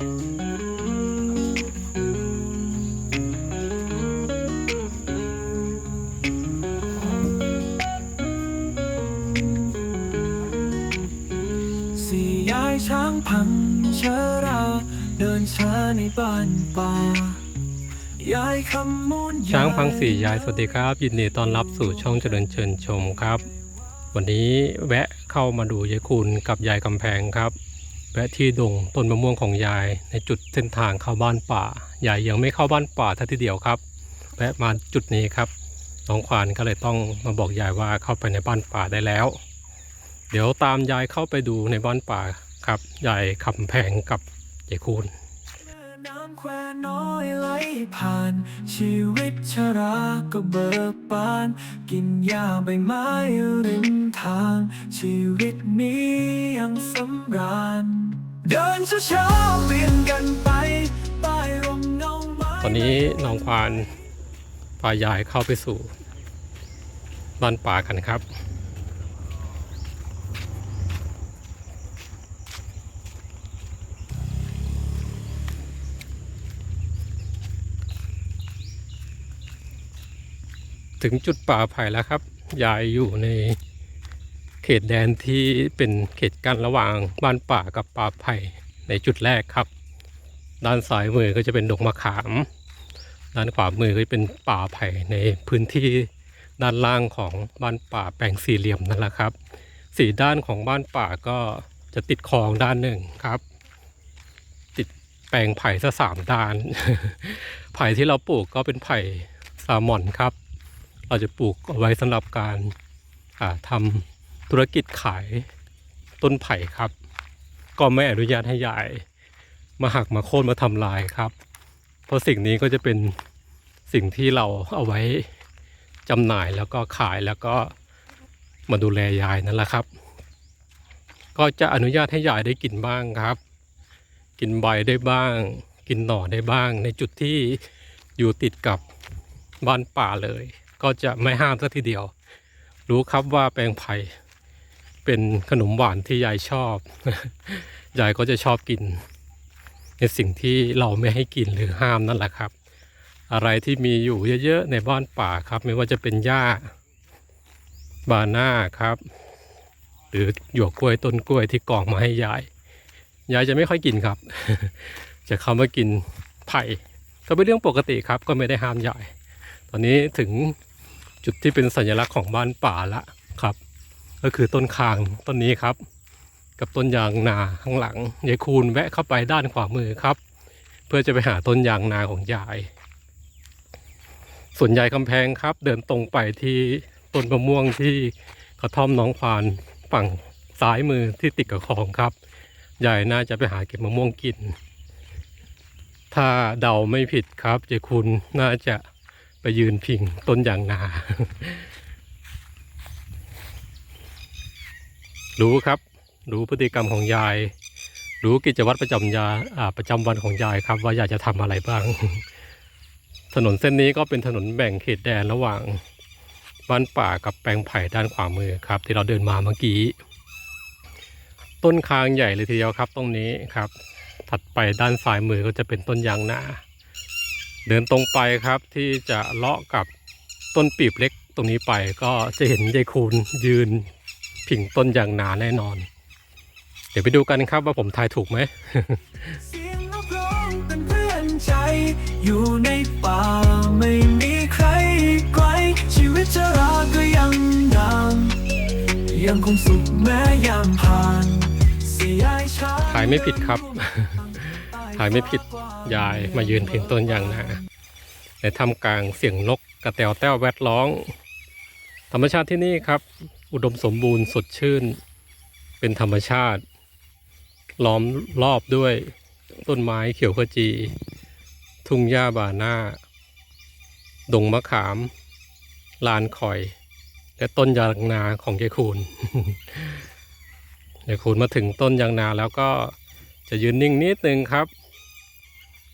สี่ยายช้างพังเชรา เดินช้าในบ้านป่ายายคำมูลช้างพังสี่ยายสวัสดีครับ ยินดีต้อนรับสู่ช่องเจริญเชิญชมครับ วันนี้แวะเข้ามาดูยายคุณกับยายกำแพงครับ แวะที่ดงต้นมะม่วงของยายในจุดเส้นทางเข้าบ้านป่ายายยังไม่เข้าบ้านป่าทัทีเดียวครับแวะมาจุดนี้ครับน้องควานก็เลยต้องมาบอกยายว่าเข้าไปในบ้านป่าได้แล้ว เดี๋ยวตามยายเข้าไปดูในบ้านป่าครับยายคำแพงกับยายคูณ แควน้อยไหลผ่าน ชีวิตชราก็เบิกบาน กินหญ้าใบไม้ริมทาง ชีวิตนี้ยังสำราญ เดินช้าๆเปลี่ยนกันไปใต้ร่มเงาไม้ตอนนี้น้องควานพายายเข้าไปสู่บ้านป่ากันครับ ถึงจุดป่าไผ่แล้วครับ ยายอยู่ในเขตแดนที่เป็นเขตกั้นระหว่างบ้านป่ากับป่าไผ่ในจุดแรกครับ ด้านซ้ายมือก็จะเป็นดงมะขาม ด้านขวามือก็เป็นป่าไผ่ในพื้นที่ด้านล่างของบ้านป่าแปลงสี่เหลี่ยมนั่นแหละครับสี่ด้านของบ้านป่าก็จะติดคลองด้านหนึ่งครับ ติดแปลงไผ่ซะสามด้าน ไผ่ที่เราปลูกก็เป็นไผ่ซามอนครับ เราจะปลูกเอาไว้สำหรับการทำธุรกิจขายต้นไผ่ครับ ก็ไม่อนุญาตให้ยายมาหักมาโค่นมาทำลายครับ เพราะสิ่งนี้ก็จะเป็นสิ่งที่เราเอาไว้จำหน่ายแล้วก็ขายแล้วก็มาดูแลยายนั่นแหละครับ ก็จะอนุญาตให้ยายได้กินบ้างครับ กินใบได้บ้าง กินหน่อได้บ้าง ในจุดที่อยู่ติดกับบ้านป่าเลย ก็จะไม่ห้ามสักทีเดียว รู้ครับว่าแปลงไผ่เป็นขนมหวานที่ยายชอบ ยายก็จะชอบกิน ในสิ่งที่เราไม่ให้กินหรือห้ามนั่นแหละครับ อะไรที่มีอยู่เยอะๆในบ้านป่าครับ ไม่ว่าจะเป็นหญ้าบาน่าครับ หรือหยวกกล้วยต้นกล้วยที่กองมาให้ยาย ยายจะไม่ค่อยกินครับ จะเข้ามากินไผ่ก็เป็นเรื่องปกติครับ ก็ไม่ได้ห้ามยาย ตอนนี้ถึง จุดที่เป็นสัญลักษณ์ของบ้านป่าละครับ ก็คือต้นคางต้นนี้ครับ กับต้นยางนาข้างหลังยายคูณแวะเข้าไปด้านขวามือครับ เพื่อจะไปหาต้นยางนาของยายส่วนยายคำแพงครับ เดินตรงไปที่ต้นมะม่วงที่กระท่อมน้องควานฝั่งซ้ายมือที่ติดกับคลองครับยายน่าจะไปหาเก็บมะม่วงกิน ถ้าเดาไม่ผิดครับยายคุณน่าจะ ไปยืนพิงต้นยางนา รู้ครับ รู้พฤติกรรมของยาย รู้กิจวัตรประจำยาประจำวันของยายครับ ว่ายายจะทำอะไรบ้าง ถนนเส้นนี้ก็เป็นถนนแบ่งเขตแดนระหว่างบ้านป่ากับแปลงไผ่ด้านขวามือครับ ที่เราเดินมาเมื่อกี้ ต้นคางใหญ่เลยทีเดียวครับตรงนี้ครับ ถัดไปด้านซ้ายมือก็จะเป็นต้นยางนา เดินตรงไปครับที่จะเลาะกับต้นปีบเล็กตรงนี้ไปก็จะเห็นยายคูณยืนผิงต้นยางนาแน่นอน เดี๋ยวไปดูกันครับว่าผมทายถูกไหมเสียงนกร้องเป็นเพื่อนใจอยู่ในป่าไม่มีใครไกล ชีวิตชราก็ยังงามยังคงสุขแม้ยามผ่าน เสียายช้าถ่ายไม่ผิดครับถ่ายไม่ผิดยายมายืนพียงต้นยางนาในท่ามกลางเสียงนกกระแตวแต้วแวดร้อง ธรรมชาติที่นี่ครับ อุดมสมบูรณ์สดชื่น เป็นธรรมชาติ ล้อมรอบด้วยต้นไม้เขียวขจี ทุ่งหญ้าบาหน้า ดงมะขาม ลานคอย และต้นยางนาของยายคูณยายคูณมาถึงต้นยางนาแล้วก็จะยืนนิ่งนิดนึงครับ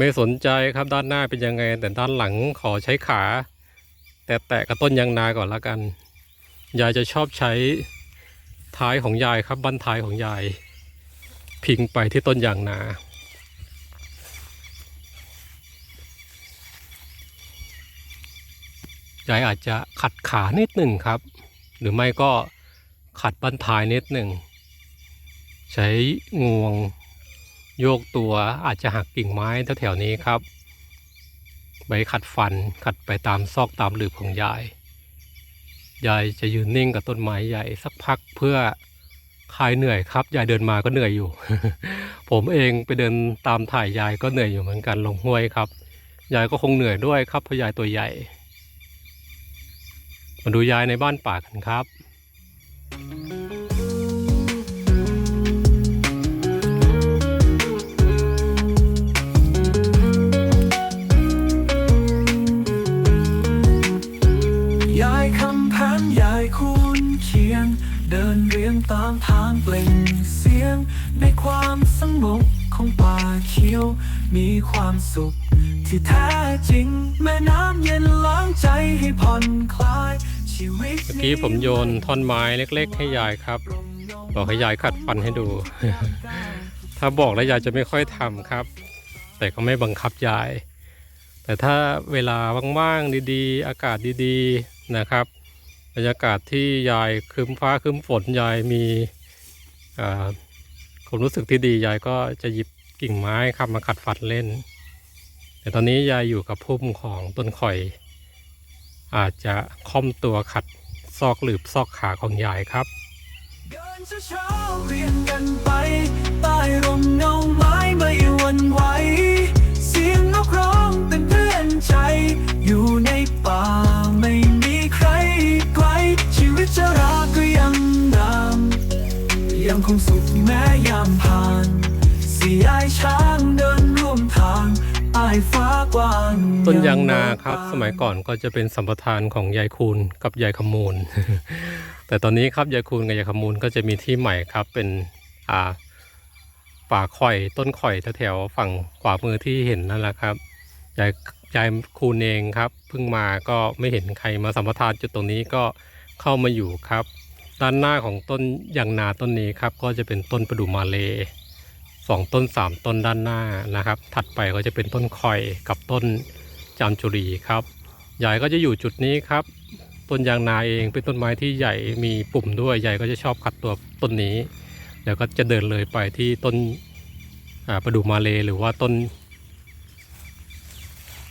ไม่สนใจครับด้านหน้าเป็นยังไง แต่ด้านหลังขอใช้ขา แตะแตะกับต้นยางนาก่อนละกัน ยายจะชอบใช้ท้ายของยายครับบั้นท้ายของยาย พิงไปที่ต้นยางนาจอาจจะขัดขานิดหนึ่งครับ หรือไม่ก็ขัดบั้นทายนิดหนึ่ง ใช้งวง โยกตัวอาจจะหักกิ่งไม้แถวๆนี้ครับใบขัดฟันขัดไปตามซอกตามหลืบของยาย ยายจะยืนนิ่งกับต้นไม้ใหญ่สักพักเพื่อคลายเหนื่อยครับ ยายเดินมาก็เหนื่อยอยู่ ผมเองไปเดินตามถ่ายยายก็เหนื่อยอยู่เหมือนกันลงห้วยครับ ยายก็คงเหนื่อยด้วยครับเพราะยายตัวใหญ่ มาดูยายในบ้านป่ากันครับย คูนเคียง เดินเรียงตามทางเปล่งเสียง ในความสงบของป่าเขียว มีความสุข ที่แท้จริง แม่น้ำเย็นล้างใจให้ผ่อนคลาย ชีวิตเมื่อกี้ผมโยนท่อนไม้เล็ก ๆ ให้ยายครับ บอกให้ยายขัดฟันให้ดู ถ้าบอกแล้วยายจะไม่ค่อยทำครับ แต่ก็ไม่บังคับยาย แต่ถ้าเวลาว่างๆดีๆ อากาศดีๆนะครับ รรยากาศที่ยายครึ้มฟ้าครึ้มฝนยายมีความรู้สึกที่ดียายก็จะหยิบกิ่งไม้ครับมาขัดฟันเล่น แต่ตอนนี้ยายอยู่กับพุ่มของต้นข่อย อาจจะค่อมตัวขัดซอกหลืบซอกขาของยายครับเดินช้าเรียงกันไปใต้ร่มเงาไม้ไม่วันไหว ยังคงสุขแม้ยามผ่านสี่ยายช้างเดินร่วมทางใต้ฟ้ากว้างต้นยางนาครับ สมัยก่อนก็จะเป็นสัมปทานของยายคูณกับยายขมูล แต่ตอนนี้ครับยายคูณกับยายขมูลก็จะมีที่ใหม่ครับเป็นอ่าป่าข่อยต้นข่อยแถวๆฝั่งขวามือที่เห็นนั่นแหละครับยายยายคูณเองครับเพิ่งมาก็ไม่เห็นใครมาสัมปทานจุดตรงนี้ก็เข้ามาอยู่ครับ ด้านหน้าของต้นยางนาต้นนี้ครับ ก็จะเป็นต้นประดู่มาเลสองต้นสามต้นด้านหน้านะครับ ถัดไปก็จะเป็นต้นคอยกับต้นจามจุรีครับยายก็จะอยู่จุดนี้ครับ ต้นยางนาเองเป็นต้นไม้ที่ใหญ่มีปุ่มด้วยยายก็จะชอบขัดตัวต้นนี้ แล้วก็จะเดินเลยไปที่ต้นประดู่มาเลหรือว่าต้น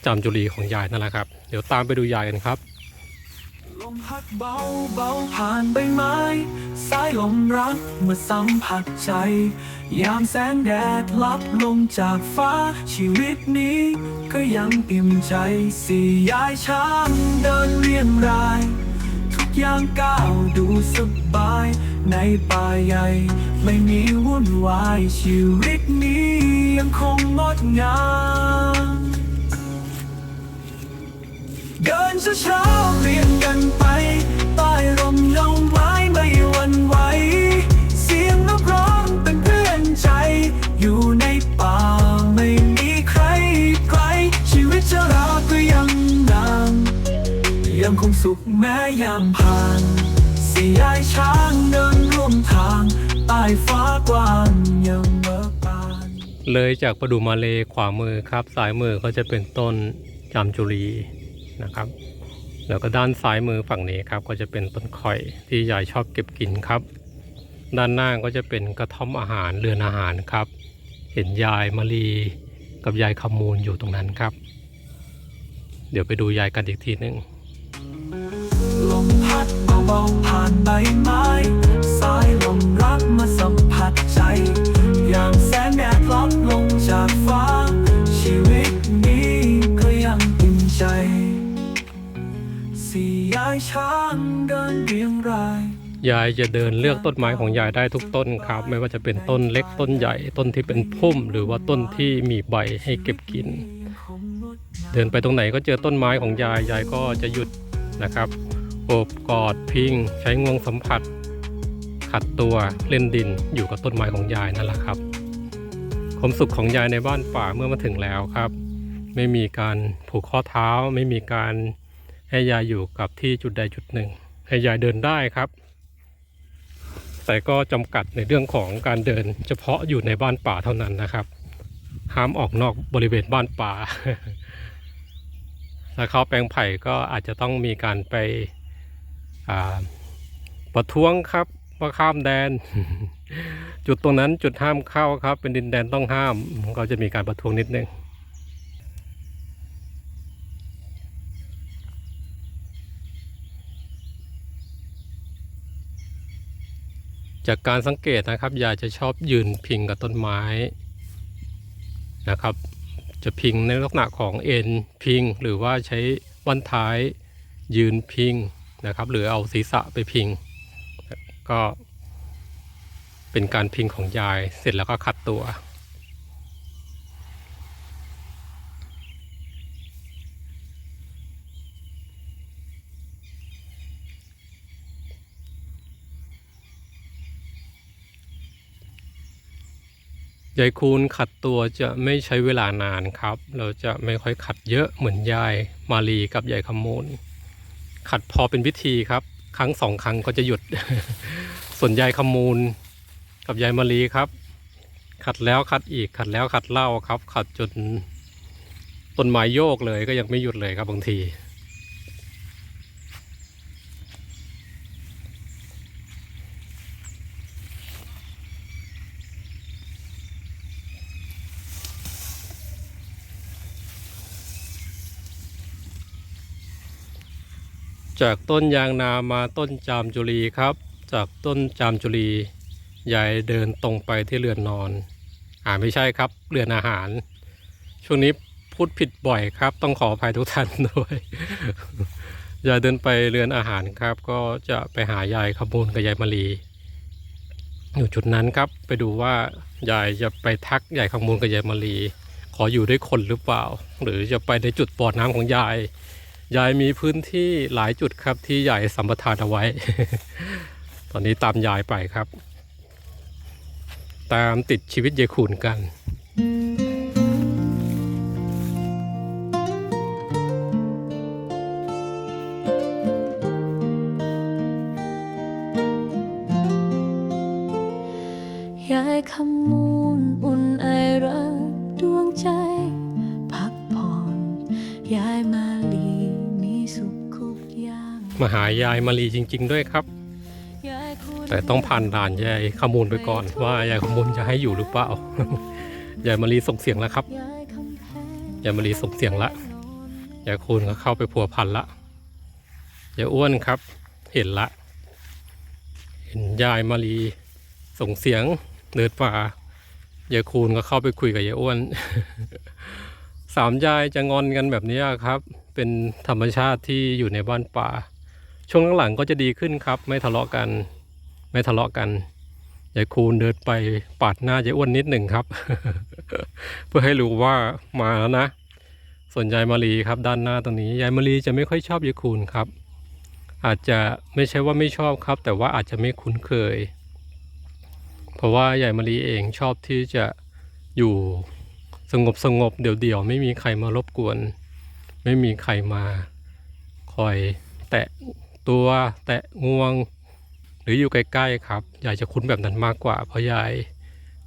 จามจุรีของยายนั่นแหละครับ เดี๋ยวตามไปดูยายกันครับ ลมพัดเบาเบาผ่านใบไม้สายลมรักเมื่อสัมผัสใจ ยามแสงแดดลับลงจากฟ้า ชีวิตนี้ก็ยังอิ่มใจสี่ยายช้างเดินเรียงราย ทุกอย่างก้าวดูสบาย ในป่าใหญ่ ไม่มีวุ่นวายชีวิตนี้ยังคงงดงาม เดินเช้าๆเรียงกันไปใต้ร่มเงาไม้ไม่หวันไหว เสียงนกร้องเป็นเพื่อนใจ อยู่ในป่าไม่มีใครไกล ชีวิตจะราก็ยังงามยังคงสุขแม้ยามผ่านสียายช้างเดินร่วมทางใต้ฟ้ากว้างยังเบิกบานเลยจากประดูมาเลขวามือครับซ้ายมือก็จะเป็นต้นจามจุรี นะครับ แล้วก็ด้านซ้ายมือฝั่งนี้ครับก็จะเป็นต้นข่อยที่ยายชอบเก็บกินครับ ด้านหน้าก็จะเป็นกระท่อมอาหารเรือนอาหารครับ เห็นยายมารีกับยายขมูลอยู่ตรงนั้นครับ เดี๋ยวไปดูยายกันอีกทีหนึ่งลมพัดเบาๆผ่านใบไม้สายลมรักมาสัมผัสใจ อย่างแสงแช้างเดินเรียงราย ยายจะเดินเลือกต้นไม้ของยายได้ทุกต้นครับ ไม่ว่าจะเป็นต้นเล็กต้นใหญ่ต้นที่เป็นพุ่ม หรือว่าต้นที่มีใบให้เก็บกิน เดินไปตรงไหนก็เจอต้นไม้ของยายยายก็จะหยุดนะครับโอบกอดพิง ใช้งวงสัมผัส ขัดตัวเล่นดินอยู่กับต้นไม้ของยายนั่นแหละครับความสุขของยายในบ้านป่าเมื่อมาถึงแล้วครับ ไม่มีการผูกข้อเท้า ไม่มีการ ให้ยายอยู่กับที่จุดใดจุดหนึ่ง ให้ยายเดินได้ครับ แต่ก็จำกัดในเรื่องของการเดิน เฉพาะอยู่ในบ้านป่าเท่านั้นนะครับ ห้ามออกนอกบริเวณบ้านป่าถ้าเขาแปลงไผ่ก็อาจจะต้องมีการไปอ่าประท้วงครับว่าข้ามแดน จุดตรงนั้นจุดห้ามเข้าครับ เป็นดินแดนต้องห้ามก็จะมีการประท้วงนิดนึง จากการสังเกตนะครับยายจะชอบยืนพิงกับต้นไม้นะครับ จะพิงในลักษณะของเอ็นพิง หรือว่าใช้บั้นท้ายยืนพิงนะครับ หรือเอาศีรษะไปพิง ก็เป็นการพิงของยายเสร็จแล้วก็ขัดตัว ยายคูณขัดตัวจะไม่ใช้เวลานานครับ เราจะไม่ค่อยขัดเยอะเหมือนยายมาลีกับยายขมูล ขัดพอเป็นพิธีครับ ครั้งสองครั้งก็จะหยุด ส่วนยายขมูล กับยายมาลีครับ ขัดแล้วขัดอีกขัดแล้วขัดเล่าครับ ขัดจนต้นไม้โยกเลยก็ยังไม่หยุดเลยครับบางที จากต้นยางนามาต้นจามจุลีครับ จากต้นจามจุลียายเดินตรงไปที่เรือนนอน อ่าไม่ใช่ครับ เรือนอาหาร ช่วงนี้พูดผิดบ่อยครับ ต้องขออภัยทุกท่านด้วย ยายเดินไปเรือนอาหารครับ ก็จะไปหายายขมูลกับยายมาลีอยู่จุดนั้นครับ ไปดูว่ายายจะไปทักยายขมูลกับยายมาลีขออยู่ด้วยคนหรือเปล่า หรือจะไปในจุดบ่อน้ำของยาย ยายมีพื้นที่หลายจุดครับที่ยายสัมปทานเอาไว้ ตอนนี้ตามยายไปครับ ตามติดชีวิตยายขุนกันย มาหายายมารีจริง ๆ ด้วยครับยายคุณแต่ต้องผ่านด่านยายขมูลไปก่อน ว่ายายขมูลจะให้อยู่หรือเปล่ายายมารีส่งเสียงแล้วครับยายคำแพงยายมารีส่งเสียงละยายคูณก็เข้าไปพัวพันละยายอ้วนครับ เห็นละ เห็นยายมารีส่งเสียงเดินป่ายายคูณก็เข้าไปคุยกับยายอ้วนสามยายจะงอนกันแบบนี้ครับ เป็นธรรมชาติที่อยู่ในบ้านป่า ช่วงหลังๆก็จะดีขึ้นครับ ไม่ทะเลาะกัน ไม่ทะเลาะกันยายคูณเดินไปปาดหน้ายายอ้วนนิดหนึ่งครับ เพื่อให้รู้ว่ามาแล้วนะ ส่วนยายมารีครับ ด้านหน้าตรงนี้ยายมารีจะไม่ค่อยชอบยายคูณครับ อาจจะไม่ใช่ว่าไม่ชอบครับ แต่ว่าอาจจะไม่คุ้นเคย เพราะว่ายายมารีเองชอบที่จะอยู่สงบสงบๆเดี่ยวๆไม่มีใครมารบกวน ไม่มีใครมาคอยแตะ ตัวแตะงวง หรืออยู่ใกล้ๆครับยายจะคุ้นแบบนั้นมากกว่า เพราะยาย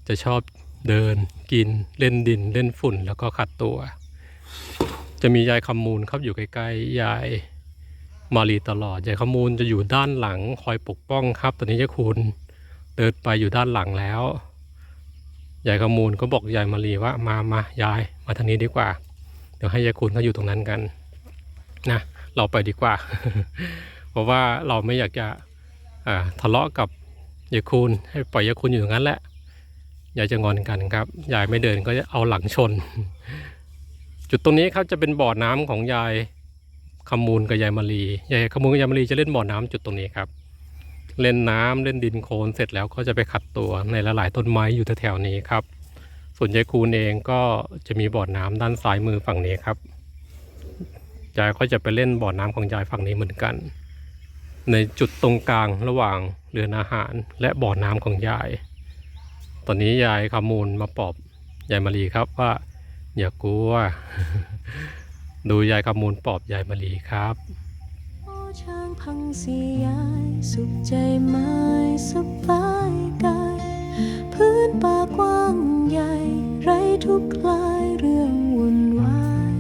จะชอบเดินกินเล่นดินเล่นฝุ่นแล้วก็ขัดตัว จะมียายคำมูลครับอยู่ใกล้ๆยายมารีตลอดยายคำมูลจะอยู่ด้านหลังคอยปกป้องครับ ตอนนี้ยายคุณเดินไปอยู่ด้านหลังแล้วยายคำมูลก็บอกยายมารีว่า มามายายมาทางนี้ดีกว่า เดี๋ยวให้ยายคุณเขาอยู่ตรงนั้นกัน นะ เราไปดีกว่า เพราะว่าเราไม่อยากจะทะเลาะกับยายคูณให้ปล่อยยายคูณอยู่อย่างนั้นแหละยายจะงอนกันครับ ยายไม่เดินก็จะเอาหลังชน จุดตรงนี้ครับจะเป็นบ่อน้ำของยายขมูลกับยายมารียายขมูลกับยายมารีจะเล่นบ่อน้ำจุดตรงนี้ครับ เล่นน้ำเล่นดินโคลนเสร็จแล้วก็จะไปขัดตัวในหลายๆต้นไม้อยู่แถวๆนี้ครับ ส่วนยายคูณเองก็จะมีบ่อน้ำด้านซ้ายมือฝั่งนี้ครับยายก็จะไปเล่นบ่อน้ำของยายฝั่งนี้เหมือนกัน ในจุดตรงกลางระหว่างเรือนอาหารและบ่อน้ำของยาย ตอนนี้ยายขมูลมาปอบยายมารีครับว่า อย่ากลัว ดูยายขมูลปอบยายมารีครับช้างพังสียายสุขใจไม้สบายกายพื้นป่ากว้างใหญ่ ไรทุกคลายเรื่องวุ่นวาย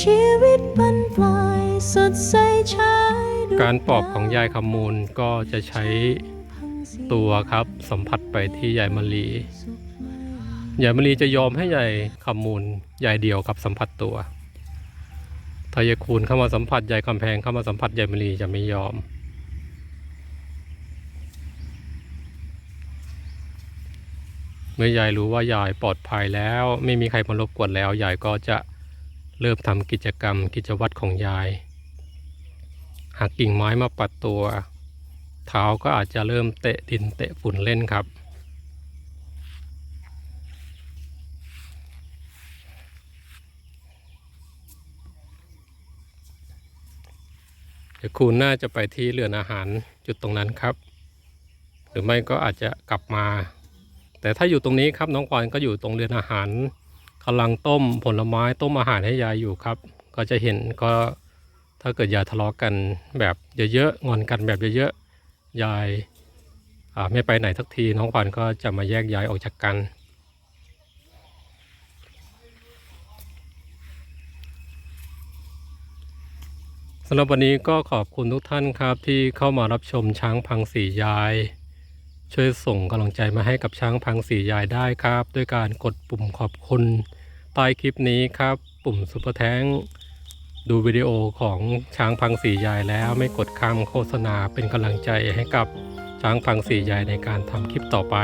ชีวิตบันปลายสดใสชา การปอกของยายคำมูลก็จะใช้ตัวครับสัมผัสไปที่ยายมะลียายมะลีจะยอมให้ยายคำมูลยายเดียวกับสัมผัสตัวถ้ายายคูณเข้ามาสัมผัสยายคำแพงเข้ามาสัมผัสยายมะลีจะไม่ยอม เมื่อยายรู้ว่ายายปลอดภัยแล้ว ไม่มีใครมารบกวนแล้วยายก็จะเริ่มทำกิจกรรมกิจวัตรของยาย หักกิ่งไม้มาปัดตัว เท้าก็อาจจะเริ่มเตะดินเตะฝุ่นเล่นครับ เดี๋ยวคุณน่าจะไปที่เรือนอาหารจุดตรงนั้นครับ หรือไม่ก็อาจจะกลับมา แต่ถ้าอยู่ตรงนี้ครับน้องควานก็อยู่ตรงเรือนอาหารกำลังต้มผลไม้ต้มอาหารให้ยายอยู่ครับ ก็จะเห็นก็ ถ้าเกิดยายทะเลาะกันแบบเยอะๆงอนกันแบบเยอะๆยายไม่ไปไหนสักทีน้องควานก็จะมาแยกย้ายออกจากกัน สำหรับวันนี้ก็ขอบคุณทุกท่านครับที่เข้ามารับชมช้างพังสียาย ช่วยส่งกำลังใจมาให้กับช้างพังสียายได้ครับ ด้วยการกดปุ่มขอบคุณใต้คลิปนี้ครับ ปุ่มซุปเปอร์แทง ดูวิดีโอของช้างพังสียายแล้วไม่กดข้ามโฆษณาเป็นกำลังใจให้กับช้างพังสียายในการทำคลิปต่อไป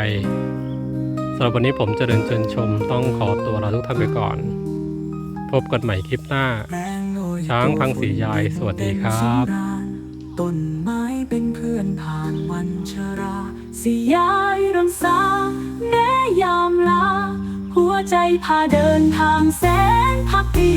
สำหรับวันนี้ผมเจริญเชิญชมต้องขอตัวลาทุกท่านไปก่อน พบกันใหม่คลิปหน้า ช้างพังสียายสวัสดีครับต้นไม้เป็นเพื่อนผ่านวันชราสียายรังสาแม้ยามลา หัวใจพาเดินทางแสนพักดี